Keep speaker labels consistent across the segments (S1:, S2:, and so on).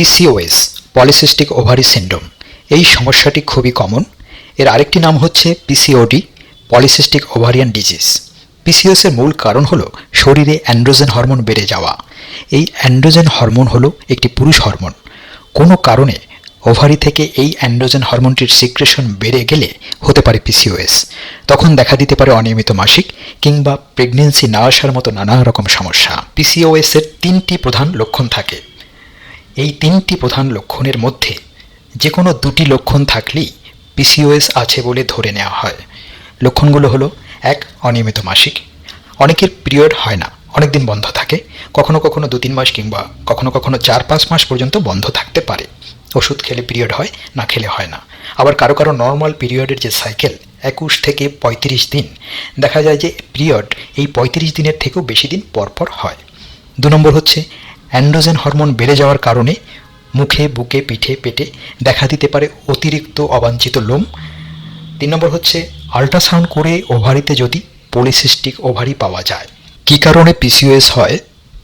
S1: PCOS polycystic ovary syndrome এই সমস্যাটি খুবই কমন এর আরেকটি নাম হচ্ছে PCOD polycystic ovarian disease PCOS এর মূল কারণ হলো শরীরে অ্যান্ড্রোজেন হরমোন বেড়ে যাওয়া। এই অ্যান্ড্রোজেন হরমোন হলো একটি পুরুষ হরমোন। কোনো কারণে ওভারি থেকে এই অ্যান্ড্রোজেন হরমোনটির সিক্রেশন বেড়ে গেলে হতে পারে পিসিওএস তখন দেখা দিতে পারে অনিয়মিত মাসিক কিংবা প্রেগনেন্সি না আসার মতো নানা রকম সমস্যা পিসিওএস এর তিনটি প্রধান লক্ষণ থাকে। এই তিনটি প্রধান লক্ষণের মধ্যে যে কোনো দুটি লক্ষণ থাকলেই পিসিওএস আছে বলে ধরে নেওয়া হয়। লক্ষণগুলো হলো, এক, অনিয়মিত মাসিক। অনেকের পিরিয়ড হয় না অনেক দিন বন্ধ থাকে। কখনো কখনো দু তিন মাস কিংবা কখনো কখনো চার পাঁচ মাস পর্যন্ত বন্ধ থাকতে পারে। ওষুধ খেলে পিরিয়ড হয়, না খেলে হয় না। আবার কারও কারও নর্মাল পিরিয়ডের যে সাইকেল একুশ থেকে পঁয়ত্রিশ দিন, দেখা যায় যে পিরিয়ড এই পঁয়ত্রিশ দিনের থেকেও বেশি দিন পরপর হয়। দু নম্বর হচ্ছে অ্যান্ড্রোজেন হরমোন বেড়ে যাওয়ার কারণে মুখে, বুকে, পিঠে, পেটে দেখা দিতে পারে অতিরিক্ত অবাঞ্ছিত লোম। তিন নম্বর হচ্ছে আল্ট্রাসাউন্ড করে ওভারিতে যদি পলিসিস্টিক ওভারি পাওয়া যায়। কী কারণে পিসিওএস হয়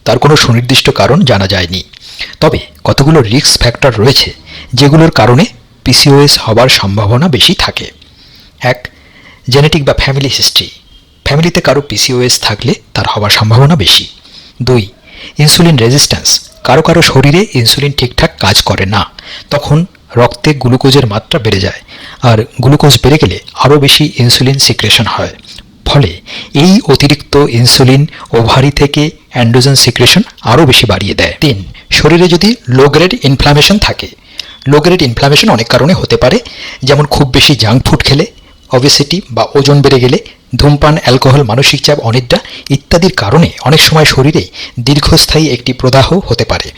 S1: তার কোনো সুনির্দিষ্ট কারণ জানা যায়নি। তবে কতগুলো রিস্ক ফ্যাক্টর রয়েছে যেগুলোর কারণে পিসিওএস হবার সম্ভাবনা বেশি থাকে। এক, জেনেটিক বা ফ্যামিলি হিস্ট্রি। ফ্যামিলিতে কারও পিসিওএস থাকলে তার হওয়ার সম্ভাবনা বেশি। দুই ইনসুলিন রেজিস্ট্যান্স। কারও কারও শরীরে ইনসুলিন ঠিকঠাক কাজ করে না। তখন রক্তে গ্লুকোজের মাত্রা বেড়ে যায়। আর গ্লুকোজ বেড়ে গেলে আরও বেশি ইনসুলিন সিক্রেশন হয়। ফলে এই অতিরিক্ত ইনসুলিন ওভারি থেকে অ্যান্ড্রোজেন সিক্রেশন আরও বেশি বাড়িয়ে দেয়। তিন, শরীরে যদি লো গ্রেড ইনফ্লামেশন থাকে লো গ্রেড ইনফ্লামেশন অনেক কারণে হতে পারে। যেমন খুব বেশি জাঙ্ক ফুড খেলে অবেসিটি বা ওজন বেড়ে গেলে ধূমপান অ্যালকোহল মানসিক চাপ, অনিদ্রা ইত্যাদির কারণে অনেক সময় শরীরে দীর্ঘস্থায়ী একটি প্রদাহ হতে পারে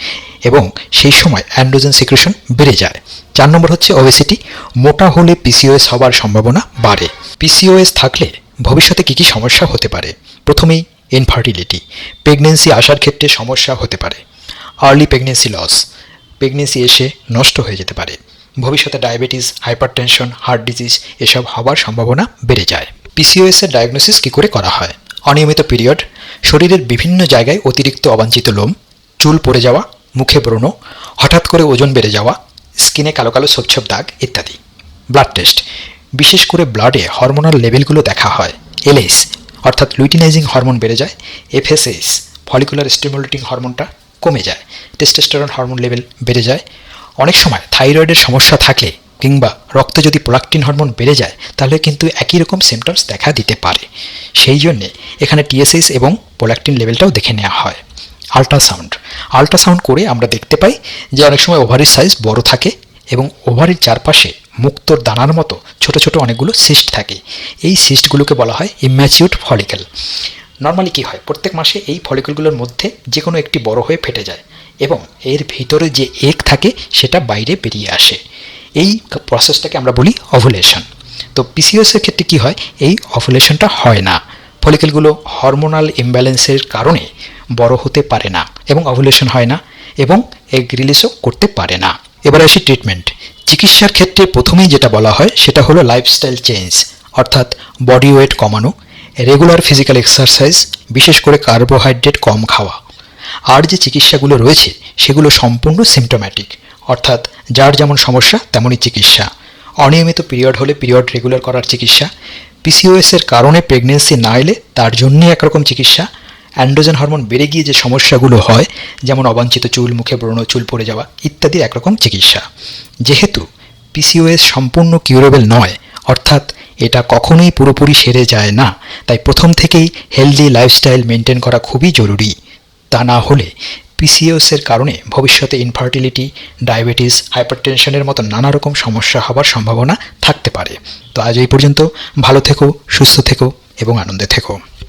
S1: এবং সেই সময় অ্যান্ড্রোজেন সিক্রেশন বেড়ে যায়। চার নম্বর হচ্ছে ওবেসিটি মোটা হলে পিসিওএস হওয়ার সম্ভাবনা বাড়ে। পিসিওএস থাকলে ভবিষ্যতে কী কী সমস্যা হতে পারে? প্রথমেই ইনফার্টিলিটি প্রেগনেন্সি আসার ক্ষেত্রে সমস্যা হতে পারে। আর্লি প্রেগনেন্সি লস প্রেগনেন্সি এসে নষ্ট হয়ে যেতে পারে। ভবিষ্যতে ডায়াবেটিস, হাইপারটেনশন, হার্ট ডিজিজ এসব হওয়ার সম্ভাবনা বেড়ে যায়। পিসিওএস এর ডায়াগনোসিস কী করে করা হয়? অনিয়মিত পিরিয়ড, শরীরের বিভিন্ন জায়গায় অতিরিক্ত অবাঞ্ছিত লোম, চুল পড়ে যাওয়া, মুখে ব্রণ, হঠাৎ করে ওজন বেড়ে যাওয়া, স্কিনে কালো কালো ছোপ ছোপ দাগ ইত্যাদি। ব্লাড টেস্ট বিশেষ করে ব্লাডে হরমোনাল লেভেলগুলো দেখা হয় এলএস অর্থাৎ লুইটিনাইজিং হরমোন বেড়ে যায় এফএসএস ফলিকুলার স্টিমুলেটিং হরমোনটা কমে যায় টেস্টোস্টেরন হরমোন লেভেল বেড়ে যায় অনেক সময় থাইরয়েডের সমস্যা থাকলে কিংবা রক্তে যদি প্রোলাকটিন হরমোন বেড়ে যায়, তাহলে কিন্তু একই রকম সিমটমস দেখা দিতে পারে। সেই জন্যে এখানে টিএসএস এবং প্রোলাকটিন লেভেলটাও দেখে নেওয়া হয়। আল্ট্রাসাউন্ড। আল্ট্রাসাউন্ড করে আমরা দেখতে পাই যে অনেক সময় ওভারির সাইজ বড় থাকে এবং ওভারির চারপাশে মুক্তোর দানার মতো ছোট ছোট অনেকগুলো সিস্ট থাকে। এই সিস্টগুলোকে বলা হয় ইম্যাচিউড ফলিকেল নর্মালি কী হয়? প্রত্যেক মাসে এই ফলিকলগুলোর মধ্যে যে কোনো একটি বড় হয়ে ফেটে যায় এবং এর ভিতরে যে এগ থাকে সেটা বাইরে বেরিয়ে আসে। এই প্রসেসটাকে আমরা বলি অভুলেশন তো পিসিওসের ক্ষেত্রে কী হয়? এই অভুলেশনটা হয় না। ফলিকেলগুলো হরমোনাল ইমব্যালেন্সের কারণে বড় হতে পারে না এবং অভুলেশন হয় না এবং এগ রিলিজও করতে পারে না। এবার আসি ট্রিটমেন্ট চিকিৎসার ক্ষেত্রে প্রথমেই যেটা বলা হয় সেটা হলো লাইফস্টাইল চেঞ্জ অর্থাৎ বডি ওয়েট কমানো। রেগুলার ফিজিক্যাল এক্সারসাইজ বিশেষ করে কার্বোহাইড্রেট কম খাওয়া। আর যে চিকিৎসাগুলো রয়েছে, সেগুলো সম্পূর্ণ সিমটোম্যাটিক অর্থাৎ যার যেমন সমস্যা, তেমনই চিকিৎসা। অনিয়মিত পিরিয়ড হলে পিরিয়ড রেগুলার করার চিকিৎসা। পিসিওএস এর কারণে প্রেগনেন্সি না এলে তার জন্যই একরকম চিকিৎসা। অ্যান্ড্রোজেন হরমোন বেড়ে গিয়ে যে সমস্যাগুলো হয়, যেমন অবাঞ্ছিত চুল, মুখে ব্রণ, চুল পড়ে যাওয়া, ইত্যাদি একরকম চিকিৎসা। যেহেতু পিসিওএস সম্পূর্ণ কিউরেবল নয়, অর্থাৎ এটা কখনোই পুরোপুরি সেরে যায় না। তাই প্রথম থেকেই হেলদি লাইফস্টাইল মেনটেন করা খুবই জরুরি। তা না হলে পিসিওসের কারণে ভবিষ্যতে ইনফার্টিলিটি ডায়াবেটিস হাইপারটেনশনের মতো নানা রকম সমস্যা হবার সম্ভাবনা থাকতে পারে। তো আজ এই পর্যন্ত ভালো থেকো, সুস্থ থেকো এবং আনন্দে থেকো।